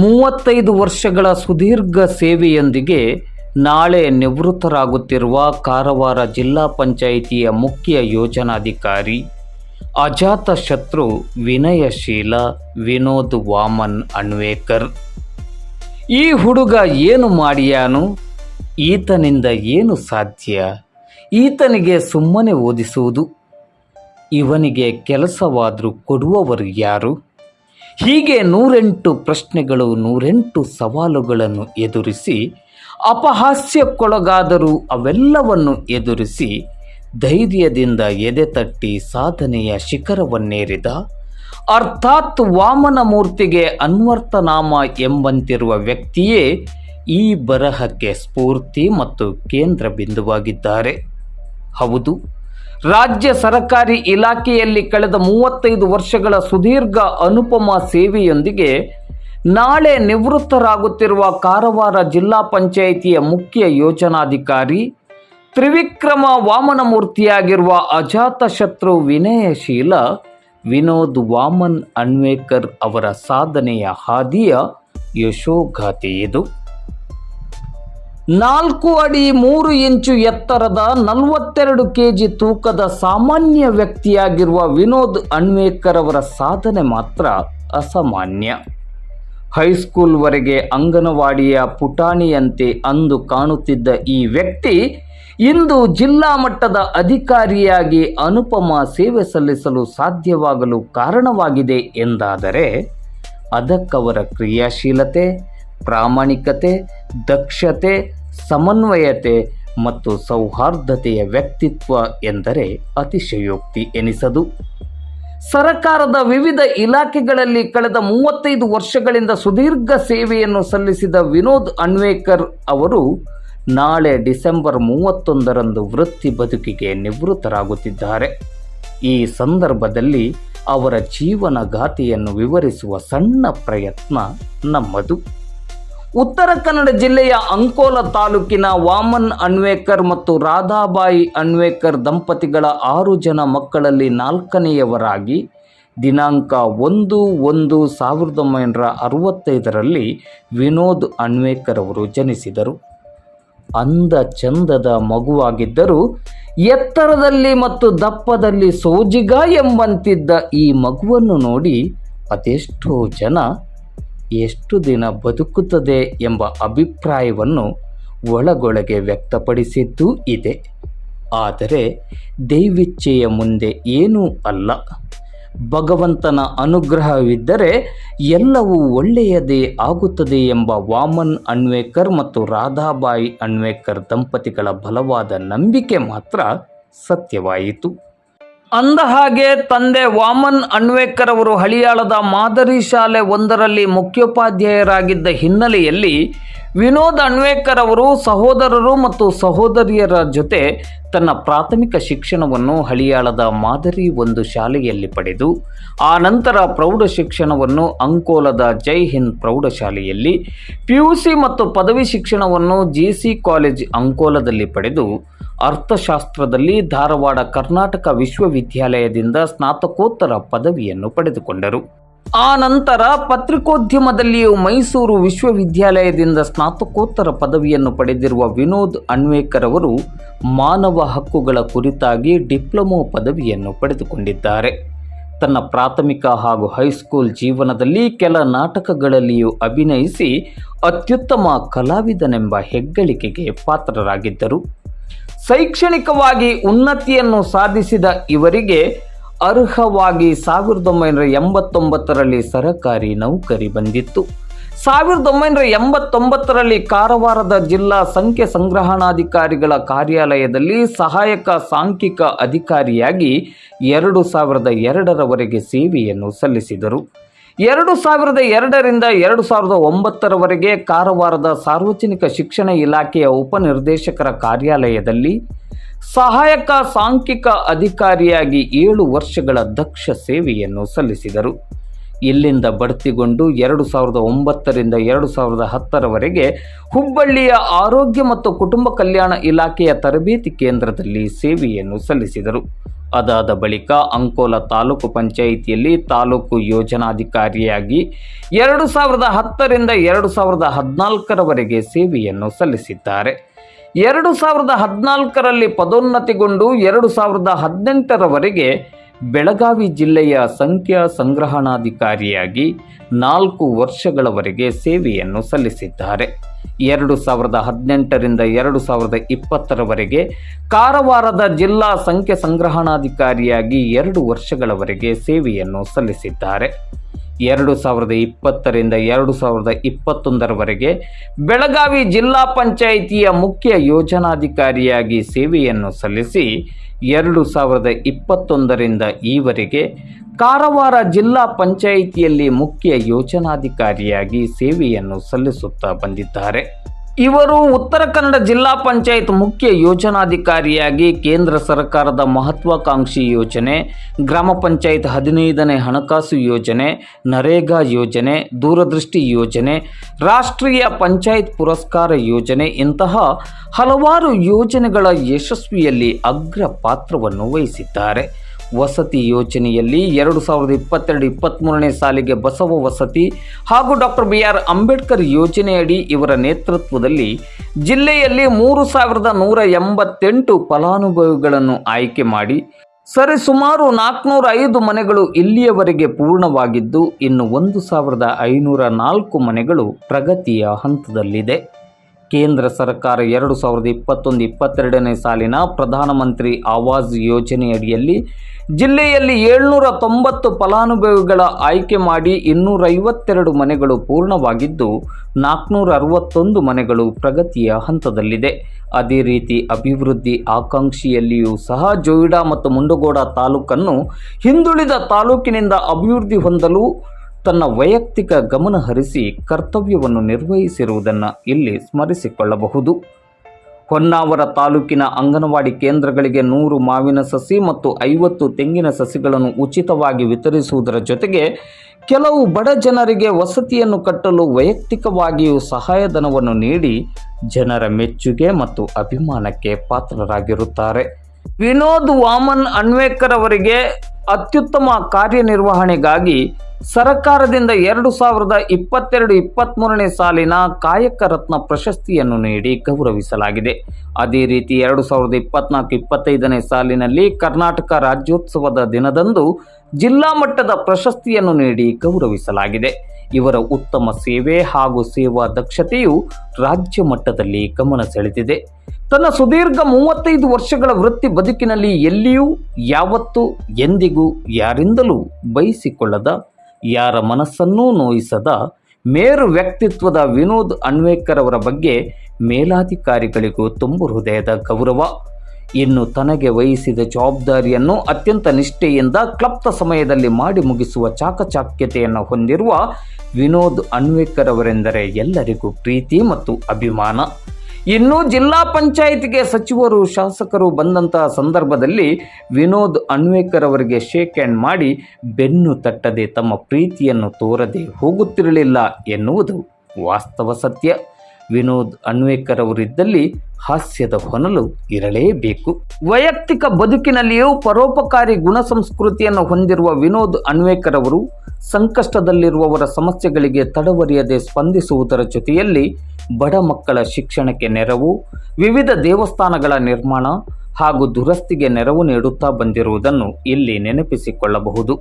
ಮೂವತ್ತೈದು ವರ್ಷಗಳ ಸುದೀರ್ಘ ಸೇವೆಯೊಂದಿಗೆ ನಾಳೆ ನಿವೃತ್ತರಾಗುತ್ತಿರುವ ಕಾರವಾರ ಜಿಲ್ಲಾ ಪಂಚಾಯಿತಿಯ ಮುಖ್ಯ ಯೋಜನಾಧಿಕಾರಿ ಅಜಾತ ಶತ್ರು ವಿನಯಶೀಲ ವಿನೋದ್ ವಾಮನ್ ಅಣ್ವೇಕರ್ ಈ ಹುಡುಗ ಏನು ಮಾಡಿಯಾನು? ಈತನಿಂದ ಏನು ಸಾಧ್ಯ? ಈತನಿಗೆ ಸುಮ್ಮನೆ ಓದಿಸುವುದು. ಇವನಿಗೆ ಕೆಲಸವಾದರೂ ಕೊಡುವವರು ಯಾರು? ಹೀಗೆ ನೂರೆಂಟು ಪ್ರಶ್ನೆಗಳು, ನೂರೆಂಟು ಸವಾಲುಗಳನ್ನು ಎದುರಿಸಿ, ಅಪಹಾಸ್ಯಕ್ಕೊಳಗಾದರೂ ಅವೆಲ್ಲವನ್ನು ಎದುರಿಸಿ, ಧೈರ್ಯದಿಂದ ಎದೆ ತಟ್ಟಿ ಸಾಧನೆಯ ಶಿಖರವನ್ನೇರಿದ, ಅರ್ಥಾತ್ ವಾಮನ ಮೂರ್ತಿಗೆ ಅನ್ವರ್ಥನಾಮ ಎಂಬಂತಿರುವ ವ್ಯಕ್ತಿಯೇ ಈ ಬರಹಕ್ಕೆ ಸ್ಫೂರ್ತಿ ಮತ್ತು ಕೇಂದ್ರ ಬಿಂದುವಾಗಿದ್ದಾರೆ. ಹೌದು. ರಾಜ್ಯ ಸರಕಾರಿ ಇಲಾಖೆಯಲ್ಲಿ ಕಳೆದ ಮೂವತ್ತೈದು ವರ್ಷಗಳ ಸುದೀರ್ಘ ಅನುಪಮ ಸೇವೆಯೊಂದಿಗೆ ನಾಳೆ ನಿವೃತ್ತರಾಗುತ್ತಿರುವ ಕಾರವಾರ ಜಿಲ್ಲಾ ಪಂಚಾಯಿತಿಯ ಮುಖ್ಯ ಯೋಜನಾಧಿಕಾರಿ, ತ್ರಿವಿಕ್ರಮ ವಾಮನ ಮೂರ್ತಿಯಾಗಿರುವ ಅಜಾತಶತ್ರು ವಿನಯಶೀಲ, ವಿನೋದ್ ವಾಮನ್ ಅಣ್ವೇಕರ್ ಅವರ ಸಾಧನೆಯ ಹಾದಿಯ ಯಶೋಗಾಥೆ ಇದು ನಾಲ್ಕು ಅಡಿ ಮೂರು ಇಂಚು ಎತ್ತರದ ನಲವತ್ತೆರಡು ಕೆಜಿ ತೂಕದ ಸಾಮಾನ್ಯ ವ್ಯಕ್ತಿಯಾಗಿರುವ ವಿನೋದ್ ಅಣ್ವೇಕರ್ ಅವರ ಸಾಧನೆ ಮಾತ್ರ ಅಸಾಮಾನ್ಯ. ಹೈಸ್ಕೂಲ್ವರೆಗೆ ಅಂಗನವಾಡಿಯ ಪುಟಾಣಿಯಂತೆ ಅಂದು ಕಾಣುತ್ತಿದ್ದ ಈ ವ್ಯಕ್ತಿ ಇಂದು ಜಿಲ್ಲಾ ಮಟ್ಟದ ಅಧಿಕಾರಿಯಾಗಿ ಅನುಪಮ ಸೇವೆ ಸಲ್ಲಿಸಲು ಸಾಧ್ಯವಾಗಲು ಕಾರಣವಾಗಿದೆ ಎಂದಾದರೆ ಅದಕ್ಕವರ ಕ್ರಿಯಾಶೀಲತೆ, ಪ್ರಾಮಾಣಿಕತೆ, ದಕ್ಷತೆ ಸಮನ್ವಯತೆ ಮತ್ತು ಸೌಹಾರ್ದತೆಯ ವ್ಯಕ್ತಿತ್ವ ಎಂದರೆ ಅತಿಶಯೋಕ್ತಿ ಎನಿಸದು. ಸರಕಾರದ ವಿವಿಧ ಇಲಾಖೆಗಳಲ್ಲಿ ಕಳೆದ ಮೂವತ್ತೈದು ವರ್ಷಗಳಿಂದ ಸುದೀರ್ಘ ಸೇವೆಯನ್ನು ಸಲ್ಲಿಸಿದ ವಿನೋದ್ ಅಣ್ವೇಕರ್ ಅವರು ನಾಳೆ ಡಿಸೆಂಬರ್ ಮೂವತ್ತೊಂದರಂದು ವೃತ್ತಿ ಬದುಕಿಗೆ ನಿವೃತ್ತರಾಗುತ್ತಿದ್ದಾರೆ. ಈ ಸಂದರ್ಭದಲ್ಲಿ ಅವರ ಜೀವನ ಗಾಥೆಯನ್ನು ವಿವರಿಸುವ ಸಣ್ಣ ಪ್ರಯತ್ನ ನಮ್ಮದು. ಉತ್ತರ ಕನ್ನಡ ಜಿಲ್ಲೆಯ ಅಂಕೋಲ ತಾಲೂಕಿನ ವಾಮನ್ ಅಣ್ವೇಕರ್ ಮತ್ತು ರಾಧಾಬಾಯಿ ಅಣ್ವೇಕರ್ ದಂಪತಿಗಳ ಆರು ಜನ ಮಕ್ಕಳಲ್ಲಿ ನಾಲ್ಕನೆಯವರಾಗಿ ದಿನಾಂಕ ಒಂದು ಒಂದು ಸಾವಿರದ ಒಂಬೈನೂರ ಅರವತ್ತೈದರಲ್ಲಿ ವಿನೋದ್ ಅಣ್ವೇಕರ್ ಅವರು ಜನಿಸಿದರು. ಅಂದ ಚಂದದ ಮಗುವಾಗಿದ್ದರೂ ಎತ್ತರದಲ್ಲಿ ಮತ್ತು ದಪ್ಪದಲ್ಲಿ ಸೋಜಿಗ ಎಂಬಂತಿದ್ದ ಈ ಮಗುವನ್ನು ನೋಡಿ ಅದೆಷ್ಟೋ ಜನ ಎಷ್ಟು ದಿನ ಬದುಕುತ್ತದೆ ಎಂಬ ಅಭಿಪ್ರಾಯವನ್ನು ಒಳಗೊಳಗೆ ವ್ಯಕ್ತಪಡಿಸಿದ್ದೂ ಇದೆ. ಆದರೆ ದೈವಿಚ್ಛೆಯ ಮುಂದೆ ಏನೂ ಅಲ್ಲ. ಭಗವಂತನ ಅನುಗ್ರಹವಿದ್ದರೆ ಎಲ್ಲವೂ ಒಳ್ಳೆಯದೇ ಆಗುತ್ತದೆ ಎಂಬ ವಾಮನ್ ಅಣ್ವೇಕರ್ ಮತ್ತು ರಾಧಾಬಾಯಿ ಅಣ್ವೇಕರ್ ದಂಪತಿಗಳ ಬಲವಾದ ನಂಬಿಕೆ ಮಾತ್ರ ಸತ್ಯವಾಯಿತು. ಅಂದ ಹಾಗೆ ತಂದೆ ವಾಮನ್ ಅನ್ವೇಕರ್ ಅವರು ಹಳಿಯಾಳದ ಮಾದರಿ ಶಾಲೆ ಒಂದರಲ್ಲಿ ಮುಖ್ಯೋಪಾಧ್ಯಾಯರಾಗಿದ್ದ ಹಿನ್ನೆಲೆಯಲ್ಲಿ ವಿನೋದ್ ಅಣ್ವೇಕರ್ ಅವರು ಸಹೋದರರು ಮತ್ತು ಸಹೋದರಿಯರ ಜೊತೆ ತನ್ನ ಪ್ರಾಥಮಿಕ ಶಿಕ್ಷಣವನ್ನು ಹಳಿಯಾಳದ ಮಾದರಿ ಒಂದು ಶಾಲೆಯಲ್ಲಿ ಪಡೆದು, ಆ ನಂತರ ಪ್ರೌಢ ಶಿಕ್ಷಣವನ್ನು ಅಂಕೋಲದ ಜೈ ಹಿಂದ್ ಪ್ರೌಢಶಾಲೆಯಲ್ಲಿ, ಪಿಯುಸಿ ಮತ್ತು ಪದವಿ ಶಿಕ್ಷಣವನ್ನು ಜಿ ಸಿ ಕಾಲೇಜ್ ಅಂಕೋಲದಲ್ಲಿ ಪಡೆದು, ಅರ್ಥಶಾಸ್ತ್ರದಲ್ಲಿ ಧಾರವಾಡ ಕರ್ನಾಟಕ ವಿಶ್ವವಿದ್ಯಾಲಯದಿಂದ ಸ್ನಾತಕೋತ್ತರ ಪದವಿಯನ್ನು ಪಡೆದುಕೊಂಡರು. ಆ ನಂತರ ಪತ್ರಿಕೋದ್ಯಮದಲ್ಲಿಯೂ ಮೈಸೂರು ವಿಶ್ವವಿದ್ಯಾಲಯದಿಂದ ಸ್ನಾತಕೋತ್ತರ ಪದವಿಯನ್ನು ಪಡೆದಿರುವ ವಿನೋದ್ ಅಣ್ವೇಕರ್ ಅವರು ಮಾನವ ಹಕ್ಕುಗಳ ಕುರಿತಾಗಿ ಡಿಪ್ಲೊಮೊ ಪದವಿಯನ್ನು ಪಡೆದುಕೊಂಡಿದ್ದಾರೆ. ತನ್ನ ಪ್ರಾಥಮಿಕ ಹಾಗೂ ಹೈಸ್ಕೂಲ್ ಜೀವನದಲ್ಲಿ ಕೆಲ ನಾಟಕಗಳಲ್ಲಿಯೂ ಅಭಿನಯಿಸಿ ಅತ್ಯುತ್ತಮ ಕಲಾವಿದನೆಂಬ ಹೆಗ್ಗಳಿಕೆಗೆ ಪಾತ್ರರಾಗಿದ್ದರು. ಶೈಕ್ಷಣಿಕವಾಗಿ ಉನ್ನತಿಯನ್ನು ಸಾಧಿಸಿದ ಇವರಿಗೆ ಅರ್ಹವಾಗಿ ಸಾವಿರದ ಒಂಬೈನೂರ ಎಂಬತ್ತೊಂಬತ್ತರಲ್ಲಿ ಸರಕಾರಿ ನೌಕರಿ ಬಂದಿತ್ತು. ಸಾವಿರದ ಒಂಬೈನೂರ ಎಂಬತ್ತೊಂಬತ್ತರಲ್ಲಿ ಕಾರವಾರದ ಜಿಲ್ಲಾ ಸಂಖ್ಯೆ ಸಂಗ್ರಹಣಾಧಿಕಾರಿಗಳ ಕಾರ್ಯಾಲಯದಲ್ಲಿ ಸಹಾಯಕ ಸಾಂಖ್ಯಿಕ ಅಧಿಕಾರಿಯಾಗಿ ಎರಡು ಸಾವಿರದ ಎರಡರವರೆಗೆ ಸೇವೆಯನ್ನು ಸಲ್ಲಿಸಿದರು. ಎರಡು ಸಾವಿರದ ಎರಡರಿಂದ ಎರಡು ಸಾವಿರದ ಒಂಬತ್ತರವರೆಗೆ ಕಾರವಾರದ ಸಾರ್ವಜನಿಕ ಶಿಕ್ಷಣ ಇಲಾಖೆಯ ಉಪನಿರ್ದೇಶಕರ ಕಾರ್ಯಾಲಯದಲ್ಲಿ ಸಹಾಯಕ ಸಾಂಖ್ಯಿಕ ಅಧಿಕಾರಿಯಾಗಿ ಏಳು ವರ್ಷಗಳ ದಕ್ಷ ಸೇವೆಯನ್ನು ಸಲ್ಲಿಸಿದರು. ಇಲ್ಲಿಂದ ಬಡ್ತಿಗೊಂಡು ಎರಡು ಸಾವಿರದ ಒಂಬತ್ತರಿಂದ ಎರಡು ಸಾವಿರದ ಹತ್ತರವರೆಗೆ ಹುಬ್ಬಳ್ಳಿಯ ಆರೋಗ್ಯ ಮತ್ತು ಕುಟುಂಬ ಕಲ್ಯಾಣ ಇಲಾಖೆಯ ತರಬೇತಿ ಕೇಂದ್ರದಲ್ಲಿ ಸೇವೆಯನ್ನು ಸಲ್ಲಿಸಿದರು. ಅದಾದ ಬಳಿಕ ಅಂಕೋಲ ತಾಲೂಕು ಪಂಚಾಯಿತಿಯಲ್ಲಿ ತಾಲೂಕು ಯೋಜನಾಧಿಕಾರಿಯಾಗಿ ಎರಡು ಸಾವಿರದ ಹತ್ತರಿಂದ ಎರಡು ಸಾವಿರದ ಹದಿನಾಲ್ಕರವರೆಗೆ ಸೇವೆಯನ್ನು ಸಲ್ಲಿಸಿದ್ದಾರೆ. ಎರಡು ಸಾವಿರದ ಹದಿನಾಲ್ಕರಲ್ಲಿ ಪದೋನ್ನತಿಗೊಂಡು ಎರಡು ಸಾವಿರದ ಹದಿನೆಂಟರವರೆಗೆ ಬೆಳಗಾವಿ ಜಿಲ್ಲೆಯ ಸಂಖ್ಯಾ ಸಂಗ್ರಹಣಾಧಿಕಾರಿಯಾಗಿ ನಾಲ್ಕು ವರ್ಷಗಳವರೆಗೆ ಸೇವೆಯನ್ನು ಸಲ್ಲಿಸಿದ್ದಾರೆ. ಎರಡು ಸಾವಿರದ ಹದಿನೆಂಟರಿಂದ ಎರಡು ಸಾವಿರದ ಇಪ್ಪತ್ತರವರೆಗೆ ಕಾರವಾರದ ಜಿಲ್ಲಾ ಸಂಖ್ಯೆ ಸಂಗ್ರಹಣಾಧಿಕಾರಿಯಾಗಿ ಎರಡು ವರ್ಷಗಳವರೆಗೆ ಸೇವೆಯನ್ನು ಸಲ್ಲಿಸಿದ್ದಾರೆ. ಎರಡು ಸಾವಿರದ ಇಪ್ಪತ್ತರಿಂದ ಎರಡು ಸಾವಿರದ ಇಪ್ಪತ್ತೊಂದರವರೆಗೆ ಬೆಳಗಾವಿ ಜಿಲ್ಲಾ ಪಂಚಾಯಿತಿಯ ಮುಖ್ಯ ಯೋಜನಾಧಿಕಾರಿಯಾಗಿ ಸೇವೆಯನ್ನು ಸಲ್ಲಿಸಿ ಎರಡು ಸಾವಿರದ ಇಪ್ಪತ್ತೊಂದರಿಂದ ಈವರೆಗೆ ಕಾರವಾರ ಜಿಲ್ಲಾ ಪಂಚಾಯಿತಿಯಲ್ಲಿ ಮುಖ್ಯ ಯೋಜನಾಧಿಕಾರಿಯಾಗಿ ಸೇವೆಯನ್ನು ಸಲ್ಲಿಸುತ್ತಾ ಬಂದಿದ್ದಾರೆ. ಇವರು ಉತ್ತರ ಕನ್ನಡ ಜಿಲ್ಲಾ ಪಂಚಾಯತ್ ಮುಖ್ಯ ಯೋಜನಾಧಿಕಾರಿಯಾಗಿ ಕೇಂದ್ರ ಸರ್ಕಾರದ ಮಹತ್ವಾಕಾಂಕ್ಷಿ ಯೋಜನೆ, ಗ್ರಾಮ ಪಂಚಾಯತ್ ಹದಿನೈದನೇ ಹಣಕಾಸು ಯೋಜನೆ, ನರೇಗಾ ಯೋಜನೆ, ದೂರದೃಷ್ಟಿ ಯೋಜನೆ, ರಾಷ್ಟ್ರೀಯ ಪಂಚಾಯತ್ ಪುರಸ್ಕಾರ ಯೋಜನೆ ಇಂತಹ ಹಲವಾರು ಯೋಜನೆಗಳ ಯಶಸ್ವಿಯಲ್ಲಿ ಅಗ್ರ ಪಾತ್ರವನ್ನು ವಹಿಸಿದ್ದಾರೆ. ವಸತಿ ಯೋಜನೆಯಲ್ಲಿ ಎರಡು ಸಾವಿರದ ಇಪ್ಪತ್ತೆರಡು ಇಪ್ಪತ್ತ್ಮೂರನೇ ಸಾಲಿಗೆ ಬಸವ ವಸತಿ ಹಾಗೂ ಡಾಕ್ಟರ್ ಬಿ ಆರ್ ಅಂಬೇಡ್ಕರ್ ಯೋಜನೆಯಡಿ ಇವರ ನೇತೃತ್ವದಲ್ಲಿ ಜಿಲ್ಲೆಯಲ್ಲಿ ಮೂರು ಸಾವಿರದ ನೂರ ಎಂಬತ್ತೆಂಟು ಫಲಾನುಭವಿಗಳನ್ನು ಆಯ್ಕೆ ಮಾಡಿ ಸರಿ ಸುಮಾರು ನಾಲ್ಕುನೂರ ಐದು ಮನೆಗಳು ಇಲ್ಲಿಯವರೆಗೆ ಪೂರ್ಣವಾಗಿದ್ದು ಇನ್ನು ಒಂದು ಸಾವಿರದ ಐನೂರ ನಾಲ್ಕು ಮನೆಗಳು ಪ್ರಗತಿಯ ಹಂತದಲ್ಲಿದೆ. ಕೇಂದ್ರ ಸರ್ಕಾರ ಎರಡು ಸಾವಿರದ ಇಪ್ಪತ್ತೊಂದು ಇಪ್ಪತ್ತೆರಡನೇ ಸಾಲಿನ ಪ್ರಧಾನಮಂತ್ರಿ ಆವಾಸ್ ಯೋಜನೆಯಡಿಯಲ್ಲಿ ಜಿಲ್ಲೆಯಲ್ಲಿ ಏಳ್ನೂರ ತೊಂಬತ್ತು ಫಲಾನುಭವಿಗಳ ಆಯ್ಕೆ ಮಾಡಿ ಇನ್ನೂರೈವತ್ತೆರಡು ಮನೆಗಳು ಪೂರ್ಣವಾಗಿದ್ದು, ನಾಲ್ಕುನೂರ ಅರವತ್ತೊಂದು ಮನೆಗಳು ಪ್ರಗತಿಯ ಹಂತದಲ್ಲಿದೆ. ಅದೇ ರೀತಿ ಅಭಿವೃದ್ಧಿ ಆಕಾಂಕ್ಷಿಯಲ್ಲಿಯೂ ಸಹ ಜೋಯಿಡಾ ಮತ್ತು ಮುಂಡಗೋಡ ತಾಲೂಕನ್ನು ಹಿಂದುಳಿದ ತಾಲೂಕಿನಿಂದ ಅಭಿವೃದ್ಧಿ ಹೊಂದಲು ತನ್ನ ವೈಯಕ್ತಿಕ ಗಮನ ಹರಿಸಿ ಕರ್ತವ್ಯವನ್ನು ನಿರ್ವಹಿಸಿರುವುದನ್ನು ಇಲ್ಲಿ ಸ್ಮರಿಸಿಕೊಳ್ಳಬಹುದು. ಹೊನ್ನಾವರ ತಾಲೂಕಿನ ಅಂಗನವಾಡಿ ಕೇಂದ್ರಗಳಿಗೆ ನೂರು ಮಾವಿನ ಸಸಿ ಮತ್ತು ಐವತ್ತು ತೆಂಗಿನ ಸಸಿಗಳನ್ನು ಉಚಿತವಾಗಿ ವಿತರಿಸುವುದರ ಜೊತೆಗೆ ಕೆಲವು ಬಡ ಜನರಿಗೆ ವಸತಿಯನ್ನು ಕಟ್ಟಲು ವೈಯಕ್ತಿಕವಾಗಿಯೂ ಸಹಾಯಧನವನ್ನು ನೀಡಿ ಜನರ ಮೆಚ್ಚುಗೆ ಮತ್ತು ಅಭಿಮಾನಕ್ಕೆ ಪಾತ್ರರಾಗಿರುತ್ತಾರೆ. ವಿನೋದ್ ವಾಮನ್ ಅನ್ವೇಕರ್ ಅವರಿಗೆ ಅತ್ಯುತ್ತಮ ಕಾರ್ಯನಿರ್ವಹಣೆಗಾಗಿ ಸರ್ಕಾರದಿಂದ ಎರಡು ಸಾವಿರದ ಇಪ್ಪತ್ತೆರಡು ಇಪ್ಪತ್ತ್ಮೂರನೇ ಸಾಲಿನ ಕಾಯಕ ರತ್ನ ಪ್ರಶಸ್ತಿಯನ್ನು ನೀಡಿ ಗೌರವಿಸಲಾಗಿದೆ. ಅದೇ ರೀತಿ ಎರಡು ಸಾವಿರದ ಇಪ್ಪತ್ನಾಲ್ಕು ಇಪ್ಪತ್ತೈದನೇ ಸಾಲಿನಲ್ಲಿ ಕರ್ನಾಟಕ ರಾಜ್ಯೋತ್ಸವದ ದಿನದಂದು ಜಿಲ್ಲಾ ಮಟ್ಟದ ಪ್ರಶಸ್ತಿಯನ್ನು ನೀಡಿ ಗೌರವಿಸಲಾಗಿದೆ. ಇವರ ಉತ್ತಮ ಸೇವೆ ಹಾಗೂ ಸೇವಾ ದಕ್ಷತೆಯು ರಾಜ್ಯ ಮಟ್ಟದಲ್ಲಿ ಗಮನ ಸೆಳೆದಿದೆ. ತನ್ನ ಸುದೀರ್ಘ ಮೂವತ್ತೈದು ವರ್ಷಗಳ ವೃತ್ತಿ ಬದುಕಿನಲ್ಲಿ ಎಲ್ಲಿಯೂ, ಯಾವತ್ತೂ, ಎಂದಿಗೂ, ಯಾರಿಂದಲೂ ಬಯಸಿಕೊಳ್ಳದ ಯಾರ ಮನಸ್ಸನ್ನೂ ನೋಯಿಸದ ಮೇರು ವ್ಯಕ್ತಿತ್ವದ ವಿನೋದ್ ಅಣ್ವೇಕರ್ ಅವರ ಬಗ್ಗೆ ಮೇಲಾಧಿಕಾರಿಗಳಿಗೂ ತುಂಬು ಹೃದಯದ ಗೌರವ. ಇನ್ನು ತನಗೆ ವಹಿಸಿದ ಜವಾಬ್ದಾರಿಯನ್ನು ಅತ್ಯಂತ ನಿಷ್ಠೆಯಿಂದ ಕ್ಲಪ್ತ ಸಮಯದಲ್ಲಿ ಮಾಡಿ ಮುಗಿಸುವ ಚಾಕಚಾಕ್ಯತೆಯನ್ನು ಹೊಂದಿರುವ ವಿನೋದ್ ಅಣ್ವೇಕರ್ ಅವರೆಂದರೆ ಎಲ್ಲರಿಗೂ ಪ್ರೀತಿ ಮತ್ತು ಅಭಿಮಾನ. ಇನ್ನು ಜಿಲ್ಲಾ ಪಂಚಾಯಿತಿಗೆ ಸಚಿವರು ಶಾಸಕರು ಬಂದಂತಹ ಸಂದರ್ಭದಲ್ಲಿ ವಿನೋದ್ ಅಣ್ವೇಕರ್ ಅವರಿಗೆ ಶೇಕ್ ಹ್ಯಾಂಡ್ ಮಾಡಿ ಬೆನ್ನು ತಟ್ಟದೆ ತಮ್ಮ ಪ್ರೀತಿಯನ್ನು ತೋರದೆ ಹೋಗುತ್ತಿರಲಿಲ್ಲ ಎನ್ನುವುದು ವಾಸ್ತವ ಸತ್ಯ. ವಿನೋದ್ ಅಣ್ವೇಕರ್ ಅವರಿದ್ದಲ್ಲಿ ಹಾಸ್ಯದ ಹೊನಲು ಇರಲೇಬೇಕು. ವೈಯಕ್ತಿಕ ಬದುಕಿನಲ್ಲಿಯೂ ಪರೋಪಕಾರಿ ಗುಣ ಸಂಸ್ಕೃತಿಯನ್ನು ಹೊಂದಿರುವ ವಿನೋದ್ ಅಣ್ವೇಕರ್ ಅವರು ಸಂಕಷ್ಟದಲ್ಲಿರುವವರ ಸಮಸ್ಯೆಗಳಿಗೆ ತಡವರಿಯದೆ ಸ್ಪಂದಿಸುವುದರ ಜೊತೆಯಲ್ಲಿ ಬಡ ಮಕ್ಕಳ ಶಿಕ್ಷಣಕ್ಕೆ ನೆರವು, ವಿವಿಧ ದೇವಸ್ಥಾನಗಳ ನಿರ್ಮಾಣ ಹಾಗೂ ದುರಸ್ತಿಗೆ ನೆರವು ನೀಡುತ್ತಾ ಬಂದಿರುವುದನ್ನು ಇಲ್ಲಿ ನೆನಪಿಸಿಕೊಳ್ಳಬಹುದು.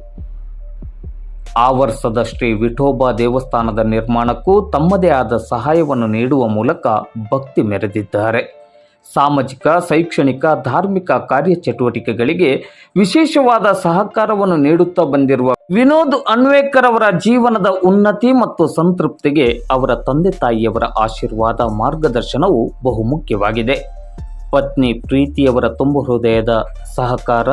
ಆ ವರ್ಷದ ಶ್ರೀ ವಿಠೋಬಾ ದೇವಸ್ಥಾನದ ನಿರ್ಮಾಣಕ್ಕೂ ತಮ್ಮದೇ ಆದ ಸಹಾಯವನ್ನು ನೀಡುವ ಮೂಲಕ ಭಕ್ತಿ ಮೆರೆದಿದ್ದಾರೆ. ಸಾಮಾಜಿಕ, ಶೈಕ್ಷಣಿಕ, ಧಾರ್ಮಿಕ ಕಾರ್ಯಚಟುವಟಿಕೆಗಳಿಗೆ ವಿಶೇಷವಾದ ಸಹಕಾರವನ್ನು ನೀಡುತ್ತಾ ಬಂದಿರುವ ವಿನೋದ್ ಅನ್ವೇಕರ್ ಅವರ ಜೀವನದ ಉನ್ನತಿ ಮತ್ತು ಸಂತೃಪ್ತಿಗೆ ಅವರ ತಂದೆ ತಾಯಿಯವರ ಆಶೀರ್ವಾದ ಮಾರ್ಗದರ್ಶನವು ಬಹುಮುಖ್ಯವಾಗಿದೆ. ಪತ್ನಿ ಪ್ರೀತಿಯವರ ತುಂಬು ಹೃದಯದ ಸಹಕಾರ,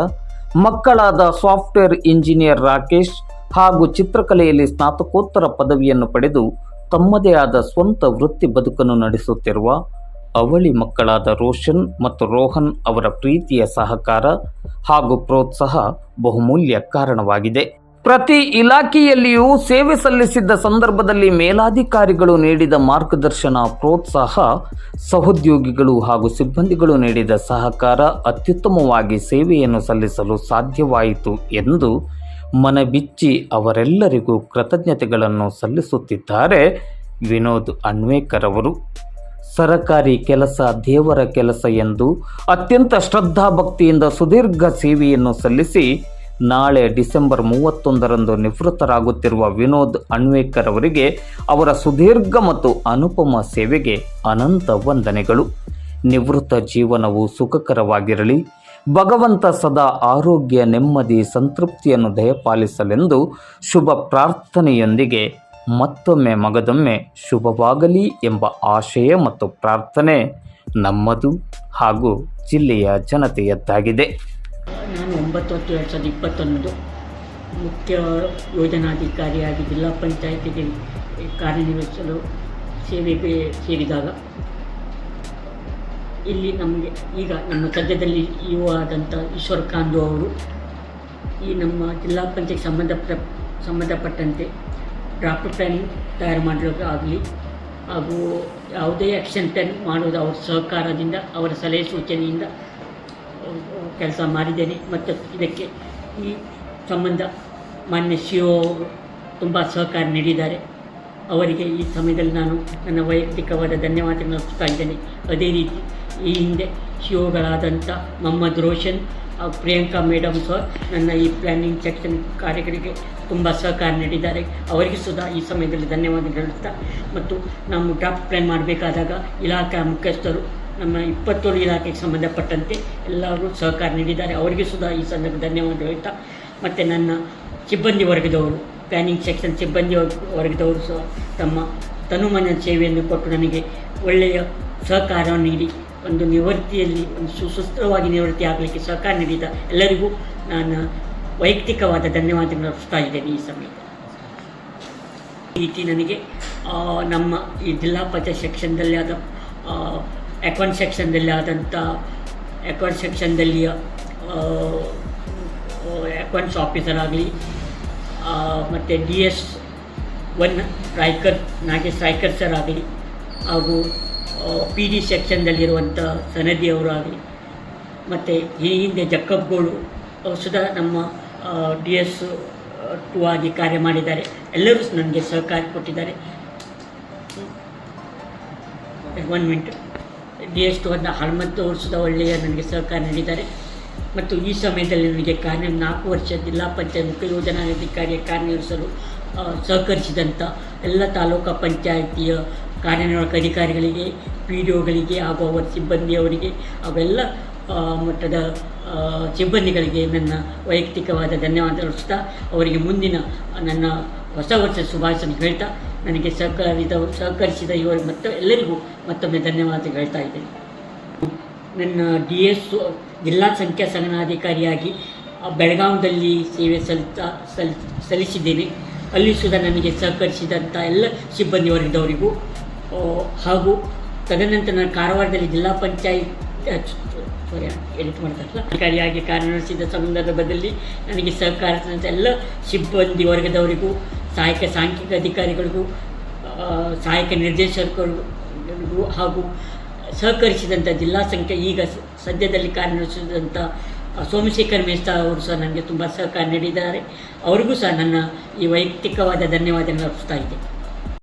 ಮಕ್ಕಳಾದ ಸಾಫ್ಟ್ವೇರ್ ಇಂಜಿನಿಯರ್ ರಾಕೇಶ್ ಹಾಗೂ ಚಿತ್ರಕಲೆಯಲ್ಲಿ ಸ್ನಾತಕೋತ್ತರ ಪದವಿಯನ್ನು ಪಡೆದು ತಮ್ಮದೇ ಆದ ಸ್ವಂತ ವೃತ್ತಿ ಬದುಕನ್ನು ನಡೆಸುತ್ತಿರುವ ಅವಳಿ ಮಕ್ಕಳಾದ ರೋಷನ್ ಮತ್ತು ರೋಹನ್ ಅವರ ಪ್ರೀತಿಯ ಸಹಕಾರ ಹಾಗೂ ಪ್ರೋತ್ಸಾಹ ಬಹುಮೂಲ್ಯ ಕಾರಣವಾಗಿದೆ. ಪ್ರತಿ ಇಲಾಖೆಯಲ್ಲಿಯೂ ಸೇವೆ ಸಲ್ಲಿಸಿದ್ದ ಸಂದರ್ಭದಲ್ಲಿ ಮೇಲಾಧಿಕಾರಿಗಳು ನೀಡಿದ ಮಾರ್ಗದರ್ಶನ, ಪ್ರೋತ್ಸಾಹ, ಸಹೋದ್ಯೋಗಿಗಳು ಹಾಗೂ ಸಿಬ್ಬಂದಿಗಳು ನೀಡಿದ ಸಹಕಾರ ಅತ್ಯುತ್ತಮವಾಗಿ ಸೇವೆಯನ್ನು ಸಲ್ಲಿಸಲು ಸಾಧ್ಯವಾಯಿತು ಎಂದು ಮನಬಿಚ್ಚಿ ಅವರೆಲ್ಲರಿಗೂ ಕೃತಜ್ಞತೆಗಳನ್ನು ಸಲ್ಲಿಸುತ್ತಿದ್ದಾರೆ ವಿನೋದ್ ಅಣ್ವೇಕರ್ ಅವರು. ಸರಕಾರಿ ಕೆಲಸ, ದೇವರ ಕೆಲಸ ಎಂದು ಅತ್ಯಂತ ಶ್ರದ್ಧಾಭಕ್ತಿಯಿಂದ ಸುದೀರ್ಘ ಸೇವೆಯನ್ನು ಸಲ್ಲಿಸಿ ನಾಳೆ ಡಿಸೆಂಬರ್ ಮೂವತ್ತೊಂದರಂದು ನಿವೃತ್ತರಾಗುತ್ತಿರುವ ವಿನೋದ್ ಅಣ್ವೇಕರ್ ಅವರಿಗೆ ಅವರ ಸುದೀರ್ಘ ಮತ್ತು ಅನುಪಮ ಸೇವೆಗೆ ಅನಂತ ವಂದನೆಗಳು. ನಿವೃತ್ತ ಜೀವನವು ಸುಖಕರವಾಗಿರಲಿ. ಭಗವಂತ ಸದಾ ಆರೋಗ್ಯ, ನೆಮ್ಮದಿ, ಸಂತೃಪ್ತಿಯನ್ನು ದಯಪಾಲಿಸಲೆಂದು ಶುಭ ಪ್ರಾರ್ಥನೆಯೊಂದಿಗೆ ಮತ್ತೊಮ್ಮೆ ಮಗದೊಮ್ಮೆ ಶುಭವಾಗಲಿ ಎಂಬ ಆಶಯ ಮತ್ತು ಪ್ರಾರ್ಥನೆ ನಮ್ಮದು ಹಾಗೂ ಜಿಲ್ಲೆಯ ಜನತೆಯದ್ದಾಗಿದೆ. ನಾನು ಒಂಬತ್ತು ಹತ್ತು ಎರಡು ಸಾವಿರದ ಇಪ್ಪತ್ತೊಂದು ಮುಖ್ಯ ಯೋಜನಾಧಿಕಾರಿಯಾಗಿ ಜಿಲ್ಲಾ ಪಂಚಾಯತಿಗೆ ಕಾರ್ಯನಿರ್ವಹಿಸಲು ಸೇವೆಗೆ ಸೇರಿದಾಗ ಇಲ್ಲಿ ನಮಗೆ ಈಗ ನಮ್ಮ ಸದ್ಯದಲ್ಲಿ ಇವು ಆದಂಥ ಈಶ್ವರ ಕಾಂದು ಅವರು ಈ ನಮ್ಮ ಜಿಲ್ಲಾ ಪಂಚಾಯತ್ ಸಂಬಂಧಪಟ್ಟ ಸಂಬಂಧಪಟ್ಟಂತೆ ಡ್ರಾಫ್ಟ್ ಪೆನ್ ತಯಾರು ಮಾಡಿರೋದು ಆಗಲಿ. ಹಾಗೂ ಯಾವುದೇ ಆ್ಯಕ್ಷನ್ ಪೆನ್ ಮಾಡೋದು ಅವರ ಸಹಕಾರದಿಂದ, ಅವರ ಸಲಹೆ ಸೂಚನೆಯಿಂದ ಕೆಲಸ ಮಾಡಿದ್ದೇನೆ. ಮತ್ತು ಇದಕ್ಕೆ ಈ ಸಂಬಂಧ ಮಾನ್ಯ ಸಿ ಒ ತುಂಬ ಸಹಕಾರ ನೀಡಿದ್ದಾರೆ. ಅವರಿಗೆ ಈ ಸಮಯದಲ್ಲಿ ನಾನು ನನ್ನ ವೈಯಕ್ತಿಕವಾದ ಧನ್ಯವಾದಗಳನ್ನು ಅರ್ಪಿಸ್ತಾ ಇದ್ದೇನೆ. ಅದೇ ರೀತಿ ಈ ಹಿಂದೆ ಸಿ ಒಗಳಾದಂಥ ಮೊಹಮ್ಮದ್ ರೋಷನ್ ಪ್ರಿಯಾಂಕಾ ಮೇಡಮ್ ಸರ್ ನನ್ನ ಈ ಪ್ಲ್ಯಾನಿಂಗ್ ಸೆಕ್ಷನ್ ಕಾರ್ಯಗಳಿಗೆ ತುಂಬ ಸಹಕಾರ ನೀಡಿದ್ದಾರೆ. ಅವರಿಗೆ ಸುಧಾ ಈ ಸಮಯದಲ್ಲಿ ಧನ್ಯವಾದ ಹೇಳುತ್ತಾ, ಮತ್ತು ನಾವು ಡ್ರಾಫ್ಟ್ ಪ್ಲ್ಯಾನ್ ಮಾಡಬೇಕಾದಾಗ ಇಲಾಖಾ ಮುಖ್ಯಸ್ಥರು ನಮ್ಮ ಇಪ್ಪತ್ತೇಳು ಇಲಾಖೆಗೆ ಸಂಬಂಧಪಟ್ಟಂತೆ ಎಲ್ಲರೂ ಸಹಕಾರ ನೀಡಿದ್ದಾರೆ. ಅವರಿಗೆ ಸುಧಾ ಈ ಸಂದರ್ಭ ಧನ್ಯವಾದ ಹೇಳ್ತಾ ಮತ್ತು ನನ್ನ ಸಿಬ್ಬಂದಿ ವರ್ಗದವರು ಪ್ಲಾನಿಂಗ್ ಸೆಕ್ಷನ್ ಸಿಬ್ಬಂದಿ ವರ್ಗದವರು ಸಹ ತಮ್ಮ ತನುಮನ ಸೇವೆಯನ್ನು ಕೊಟ್ಟು ನನಗೆ ಒಳ್ಳೆಯ ಸಹಕಾರವನ್ನು ನೀಡಿ, ಒಂದು ನಿವೃತ್ತಿಯಲ್ಲಿ, ಒಂದು ಸುಸೂತ್ರವಾಗಿ ನಿವೃತ್ತಿ ಆಗಲಿಕ್ಕೆ ಸಹಕಾರ ನೀಡಿದ ಎಲ್ಲರಿಗೂ ನಾನು ವೈಯಕ್ತಿಕವಾದ ಧನ್ಯವಾದಗಳು ಅರ್ಪಿಸ್ತಾ ಇದ್ದೇನೆ ಈ ಸಮಯ ಈ ರೀತಿ ನನಗೆ ನಮ್ಮ ಈ ಜಿಲ್ಲಾ ಪಂಚಾಯತ್ ಸೆಕ್ಷನ್ದಲ್ಲಿ ಆದ ಅಕೌಂಟ್ ಸೆಕ್ಷನ್ದಲ್ಲಿ ಆದಂಥ ಅಕೌಂಟ್ ಸೆಕ್ಷನ್ದಲ್ಲಿಯ ಅಕೌಂಟ್ಸ್ ಆಫೀಸರ್ ಆಗಲಿ ಮತ್ತು D S one Raikar, Nagesh Raikar sir ಆಗಲಿ, ಹಾಗೂ ಪಿ ಡಿ ಸೆಕ್ಷನ್ದಲ್ಲಿರುವಂಥ ಸನದಿಯವರು ಆಗಲಿ, ಮತ್ತು ಈ ಹಿಂದೆ ಜಕ್ಕಪ್ಗಳು ಸುಧಾ ನಮ್ಮ ಡಿ ಎಸ್ ಟು ಆಗಿ ಕಾರ್ಯ ಮಾಡಿದ್ದಾರೆ. ಎಲ್ಲರೂ ನನಗೆ ಸಹಕಾರ ಕೊಟ್ಟಿದ್ದಾರೆ. One minute D S two ಅದನ್ನ ಹನುಮಂತ ವರ್ಷದ ಒಳ್ಳೆಯ ನನಗೆ ಸಹಕಾರ ನೀಡಿದ್ದಾರೆ. ಮತ್ತು ಈ ಸಮಯದಲ್ಲಿ ನನಗೆ ಕಾರ್ಯ ನಾಲ್ಕು ವರ್ಷ ಜಿಲ್ಲಾ ಪಂಚಾಯತ್ ಮುಖ್ಯ ಯೋಜನಾಧಿಕಾರಿಯ ಕಾರ್ಯನಿರ್ವಹಿಸಲು ಸಹಕರಿಸಿದಂಥ ಎಲ್ಲ ತಾಲೂಕು ಪಂಚಾಯಿತಿಯ ಕಾರ್ಯನಿರ್ವಾಹಕ ಅಧಿಕಾರಿಗಳಿಗೆ ಪಿ ಡಿ ಒಗಳಿಗೆ ಹಾಗೂ ಅವರ ಸಿಬ್ಬಂದಿಯವರಿಗೆ, ಅವೆಲ್ಲ ಮಟ್ಟದ ಸಿಬ್ಬಂದಿಗಳಿಗೆ ನನ್ನ ವೈಯಕ್ತಿಕವಾದ ಧನ್ಯವಾದ ಅರ್ಪಿಸ್ತಾ ಅವರಿಗೆ ಮುಂದಿನ ನನ್ನ ಹೊಸ ವರ್ಷ ಶುಭಾಶಯ ಹೇಳ್ತಾ, ನನಗೆ ಸಹಕಾರಿದ ಸಹಕರಿಸಿದ ಇವರು ಮತ್ತು ಎಲ್ಲರಿಗೂ ಮತ್ತೊಮ್ಮೆ ಧನ್ಯವಾದ ಹೇಳ್ತಾ ಇದ್ದೇನೆ. ನನ್ನ ಡಿ ಎಸ್ ಜಿಲ್ಲಾ ಸಂಖ್ಯಾ ಸಂಘನಾಧಿಕಾರಿಯಾಗಿ ಬೆಳಗಾವಿಯಲ್ಲಿ ಸೇವೆ ಸಲ್ಲಿಸ್ತಾ ಸಲ್ ಸಲ್ಲಿಸಿದ್ದೇನೆ. ಅಲ್ಲಿ ಸುದ ನನಗೆ ಸಹಕರಿಸಿದಂಥ ಎಲ್ಲ ಸಿಬ್ಬಂದಿ ವರ್ಗದವರಿಗೂ ಹಾಗೂ ತದನಂತರ ನಾನು ಕಾರವಾರದಲ್ಲಿ ಜಿಲ್ಲಾ ಪಂಚಾಯತ್ ಎಡಿಟ್ ಮಾಡ್ತಾರಲ್ಲ? ಅಧಿಕಾರಿಯಾಗಿ ಕಾರ್ಯನಿರ್ವಹಿಸಿದ ಸಂದರ್ಭದಲ್ಲಿ ನನಗೆ ಸಹಕಾರ ಎಲ್ಲ ಸಿಬ್ಬಂದಿ ವರ್ಗದವರಿಗೂ, ಸಹಾಯಕ ಸಾಂಖ್ಯಿಕ ಅಧಿಕಾರಿಗಳಿಗೂ ಸಹಾಯಕ ನಿರ್ದೇಶಕರಿಗೂ ಹಾಗೂ ಸಹಕರಿಸಿದಂಥ ಜಿಲ್ಲಾ ಸಂಖ್ಯೆ ಈಗ ಸದ್ಯದಲ್ಲಿ ಕಾರ್ಯನಿರ್ವಹಿಸಿದಂಥ ಸೋಮಶೇಖರ್ ಮೇಸ್ತಾ ಅವರು ಸಹ ನನಗೆ ತುಂಬ ಸಹಕಾರ ನೀಡಿದ್ದಾರೆ. ಅವರಿಗೂ ಸಹ ನನ್ನ ಈ ವೈಯಕ್ತಿಕವಾದ ಧನ್ಯವಾದಗಳನ್ನು ಅರ್ಪಿಸ್ತಾ ಇದ್ದೆ